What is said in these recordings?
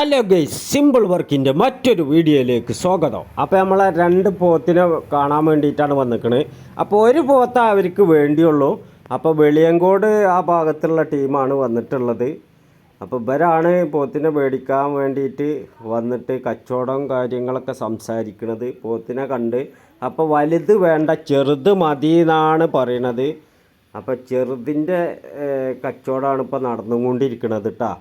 Hello guys simple വർക്കിന്റെ മറ്റൊരു വീഡിയോയിലേക്ക് സ്വാഗതം. അപ്പോൾ നമ്മളെ രണ്ട് പോത്തിനെ കാണാൻ വേണ്ടിയിട്ടാണ് വന്നിക്കണത് അപ്പോൾ ഒരു പോത്ത അവർക്ക് വേണ്ടിയുള്ളൂ. അപ്പോൾ വെളിയങ്കോട് ആ ഭാഗത്തുള്ള ടീമാണ് വന്നിട്ടുള്ളത്. അപ്പോൾ ഇവരാണ് പോത്തിനെ മേടിക്കാൻ വേണ്ടിയിട്ട് വന്നിട്ട് കച്ചവടം കാര്യങ്ങളൊക്കെ സംസാരിക്കുന്നത് പോത്തിനെ കണ്ട് അപ്പോൾ വലുത് വേണ്ട ചെറുത് മതി എന്നാണ് പറയണത്. അപ്പോൾ ചെറുതിന്റെ കച്ചവടമാണ് ഇപ്പോൾ നടന്നുകൊണ്ടിരിക്കുന്നത് കേട്ടോ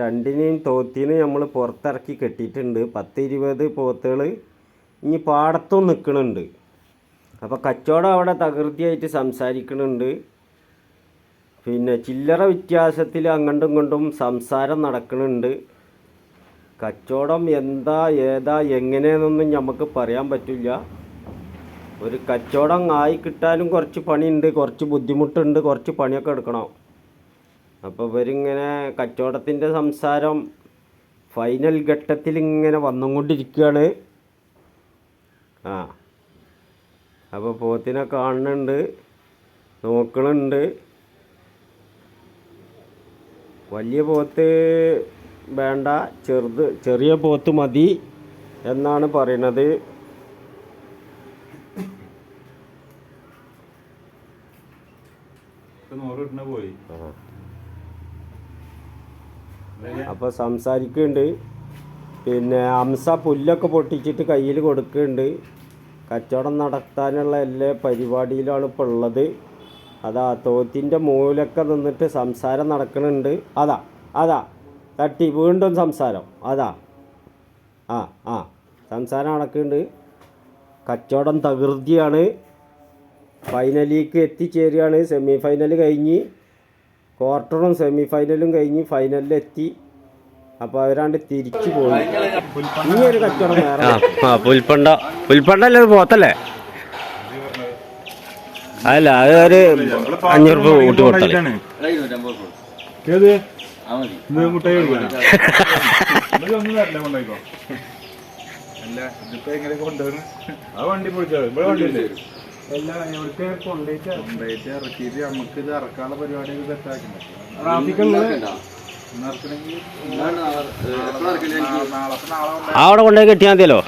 രണ്ടിനെയും തോത്തിന് നമ്മൾ പുറത്തിറക്കി കെട്ടിയിട്ടുണ്ട്. പത്ത് ഇരുപത് പോത്തുകൾ ഇനി പാടത്തും നിൽക്കണുണ്ട് അപ്പോൾ കച്ചവടം അവിടെ തകൃതിയായിട്ട് സംസാരിക്കുന്നുണ്ട് പിന്നെ ചില്ലറ വ്യത്യാസത്തിൽ അങ്ങോട്ടും ഇങ്ങോട്ടും സംസാരം നടക്കുന്നുണ്ട് കച്ചവടം എന്താ ഏതാ എങ്ങനെയെന്നൊന്നും നമുക്ക് പറയാൻ പറ്റില്ല. ഒരു കച്ചവടം ആയി കിട്ടാനും കുറച്ച് പണിയുണ്ട് കുറച്ച് ബുദ്ധിമുട്ടുണ്ട് കുറച്ച് പണിയൊക്കെ എടുക്കണം. അപ്പോൾ ഇവരിങ്ങനെ കച്ചവടത്തിന്റെ സംസാരം ഫൈനൽ ഘട്ടത്തിൽ ഇങ്ങനെ വന്നുകൊണ്ടിരിക്കുകയാണ്. ആ. അപ്പോൾ പോത്തിനെ കാണുന്നുണ്ട്. നോക്കണുണ്ട്. വലിയ പോത്ത് വേണ്ട ചെറുത് ചെറിയ പോത്ത് മതി എന്നാണ് പറയണത്. പോയി. ആ. അപ്പോൾ സംസാരിക്കുന്നുണ്ട് പിന്നെ അംസ പുല്ലൊക്കെ പൊട്ടിച്ചിട്ട് കയ്യിൽ കൊടുക്കുന്നുണ്ട് കച്ചവടം നടത്താനുള്ള എല്ലാ പരിപാടിയിലാണ് ഇപ്പോൾ ഉള്ളത്. അതാ തോത്തിന്റെ മൂലൊക്കെ നിന്നിട്ട് സംസാരം നടക്കുന്നുണ്ട് അതാ അതാ തട്ടി വീണ്ടും സംസാരം. അതാ ആ ആ സംസാരം നടക്കുന്നുണ്ട് കച്ചവടം തകൃതിയാണ്. ഫൈനലിലേക്ക് എത്തിച്ചേരുകയാണ് സെമി ഫൈനൽ കഴിഞ്ഞ് ക്വാർട്ടറും സെമി ഫൈനലും കഴിഞ്ഞ് ഫൈനലിലെത്തി. അപ്പോൾ അവരാണ്ട് തിരിച്ചു പോയി. ഇനി ഒരു കച്ചവടം വേറെ. ആ പുൽപ്പണ്ട. പുൽപ്പണ്ടല്ലേ അത് പോത്തല്ലേ? അല്ല അത് ഒരു അഞ്ഞൂറ് രൂപ കൂട്ടി കൊടുത്തല്ലേ. അല്ല ഇതിപ്പോ എങ്ങനെ കൊണ്ടുവരുന്നു ആ വണ്ടി ഇവിടെ കൊണ്ടുപോയിട്ട് ഇറക്കിയിട്ട് നമുക്ക് ഇത് ഇറക്കാനുള്ള പരിപാടിയൊക്കെ സെറ്റാക്കണ്ടേ അവിടെ കൊണ്ടുപോയി കെട്ടിയാൽ മതിയല്ലോ?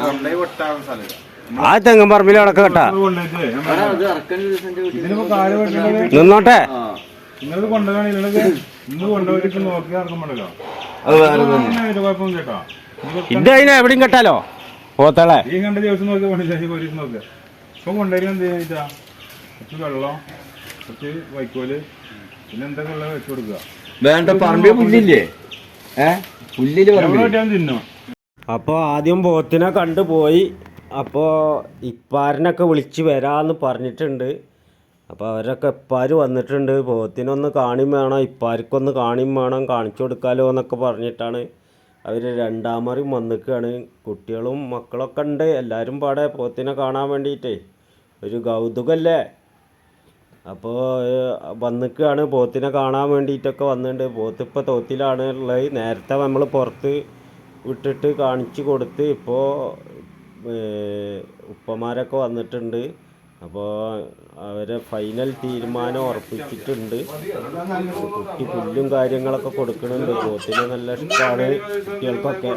കൊണ്ടുപോയി വെട്ടാൻ സ്ഥലമില്ല ആ തെങ്ങൻ പറമ്പിൽ അവിടെ കെട്ടാ. നിന്നോട്ടെ. ഇത് അതിനെ എവിടെയും കെട്ടാലോ? പോത്തളെ. ഈ കണ്ട ദിവസം നോക്കി പോലീസ് നോക്കുക ഇപ്പൊ കൊണ്ടുവരും എന്ത് വെച്ചാ കുറച്ച് വെള്ളം കുറച്ച് വൈക്കോൽ പിന്നെ എന്തൊക്കെ ഉള്ള വെച്ച് കൊടുക്കുക. വേണ്ട പറമ്പിൽ പുല്ലില്ലേ? ഏ? പുല്ലിൽ പറമ്പിൽ തിന്നോ? അപ്പോൾ ആദ്യം പോത്തിനെ കണ്ടുപോയി അപ്പോൾ ഇപ്പാരനൊക്കെ വിളിച്ച് വരാമെന്ന് പറഞ്ഞിട്ടുണ്ട്. അപ്പോൾ അവരൊക്കെ ഇപ്പാര് വന്നിട്ടുണ്ട്. പോത്തിനൊന്ന് കാണിയും വേണം ഇപ്പാർക്കൊന്ന് കാണിയും വേണം കാണിച്ചു കൊടുക്കാലോ എന്നൊക്കെ പറഞ്ഞിട്ടാണ് അവർ രണ്ടാമറിയും വന്നിക്കുകയാണ് കുട്ടികളും മക്കളൊക്കെ ഉണ്ട്. എല്ലാവരും പാടെ പോത്തിനെ കാണാൻ വേണ്ടിയിട്ടേ. ഒരു കൗതുകല്ലേ? അപ്പോൾ വന്നിക്കുകയാണ് പോത്തിനെ കാണാൻ വേണ്ടിയിട്ടൊക്കെ വന്നിട്ടുണ്ട് പോത്ത് ഇപ്പോൾ തോത്തിലാണ് ഉള്ളത്. നേരത്തെ നമ്മൾ പുറത്ത് വിട്ടിട്ട് കാണിച്ചു കൊടുത്ത് ഇപ്പോൾ ഉപ്പമാരൊക്കെ വന്നിട്ടുണ്ട്. അപ്പോൾ അവരെ ഫൈനൽ തീരുമാനം ഉറപ്പിച്ചിട്ടുണ്ട്. കുട്ടി പുല്ലും കാര്യങ്ങളൊക്കെ കൊടുക്കുന്നുണ്ട്. പോത്തിന് നല്ല ഇഷ്ടമാണ് കുട്ടികൾക്കൊക്കെ.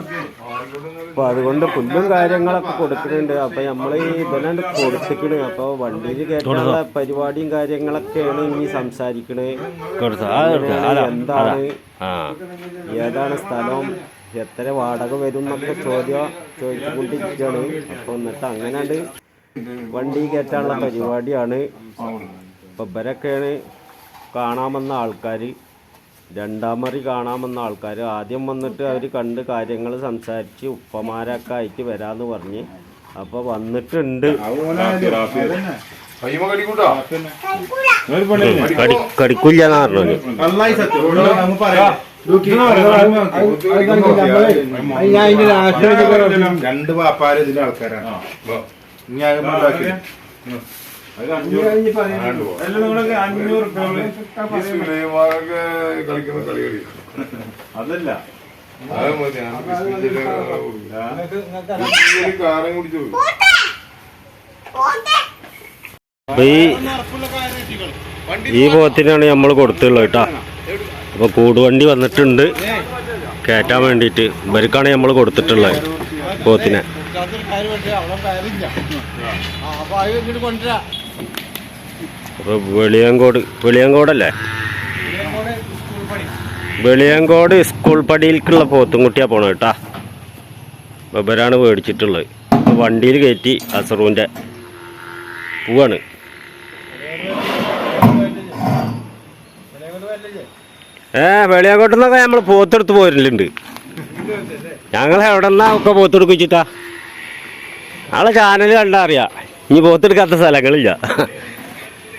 അപ്പോൾ അതുകൊണ്ട് പുല്ലും കാര്യങ്ങളൊക്കെ കൊടുക്കുന്നുണ്ട്. അപ്പോൾ നമ്മൾ ഇതെല്ലാം കൊടുത്തിക്കണ്. അപ്പോൾ വണ്ടിയിൽ കയറ്റാനുള്ള പരിപാടിയും കാര്യങ്ങളൊക്കെയാണ് ഇനി സംസാരിക്കണേ. എന്താണ് ഏതാണ് സ്ഥലം എത്ര വാടക വരും എന്നൊക്കെ ചോദ്യം ചോദിച്ചുകൊണ്ടിരിക്കുകയാണ്. അപ്പോൾ എന്നിട്ട് അങ്ങനെയാണ്ട് വണ്ടി കയറ്റാനുള്ള പരിപാടിയാണ് ഇപ്പം ഇവരൊക്കെയാണ് കാണാമെന്ന ആൾക്കാർ രണ്ടാമറി കാണാമെന്ന ആൾക്കാർ ആദ്യം വന്നിട്ട് അവർ കണ്ട് കാര്യങ്ങൾ സംസാരിച്ച് ഉപ്പമാരൊക്കെ ആയിട്ട് വരാമെന്ന് പറഞ്ഞ് അപ്പോൾ വന്നിട്ടുണ്ട് കടിക്കില്ല പറഞ്ഞത് പറഞ്ഞു രണ്ട് പാപ്പാരും ഇതിന്റെ ആൾക്കാരാണ് കളിക്കുന്ന കളി കളി അതല്ല കാരം കുടിച്ചു ഈ പോത്തിനാണ് നമ്മൾ കൊടുത്തുള്ളത് കേട്ടോ. അപ്പോൾ കൂടുവണ്ടി വന്നിട്ടുണ്ട്. കയറ്റാൻ വേണ്ടിയിട്ട് ഇവർക്കാണ് നമ്മൾ കൊടുത്തിട്ടുള്ളത് പോത്തിനെ. അപ്പോൾ വെളിയങ്കോട് വെളിയങ്കോടല്ലേ? വെളിയങ്കോട് സ്കൂൾ പടിയിലേക്കുള്ള പോത്തുംകുട്ടിയാണ് പോണ കേട്ടാ. ബബരാണ് മേടിച്ചിട്ടുള്ളത് വണ്ടിയിൽ കയറ്റി അസറൂന്റെ പോവാണ്. ഏ വെളിയങ്കോട്ടെന്നൊക്കെ നമ്മൾ പോത്തെടുത്ത് പോരലുണ്ട് ഞങ്ങൾ എവിടെ നിന്നാ ഒക്കെ പോത്തെടുക്കിച്ചിട്ടാ നാളെ ചാനൽ കണ്ടാ അറിയാം. ഇനി പോത്തെടുക്കാത്ത സ്ഥലങ്ങളില്ല.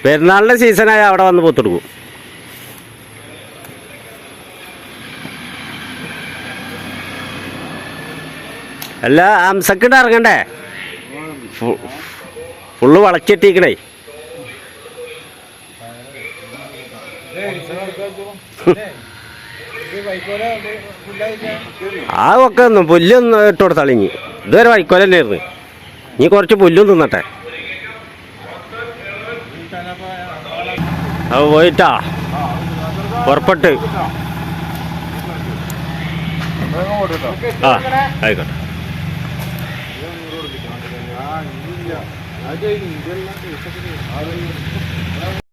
പെരുന്നാളിന്റെ സീസണായ അവിടെ വന്ന് പോത്തെടുക്കും. അല്ല അംസക്കിട്ട് ഇറങ്ങണ്ടേ? ഫുള്ള് വളച്ചെട്ടിക്കണേ. ആ ഒക്കെ ഒന്നും പുല്ലൊന്നും ഇട്ട് കൊടുത്താളി ഇനി. ഇതുവരെ വൈക്കോല ഇനി കുറച്ച് പുല്ലും തിന്നട്ടെ. അത് പോയിട്ടാ. പുറപ്പെട്ട്. ആ ആയിക്കോട്ടെ.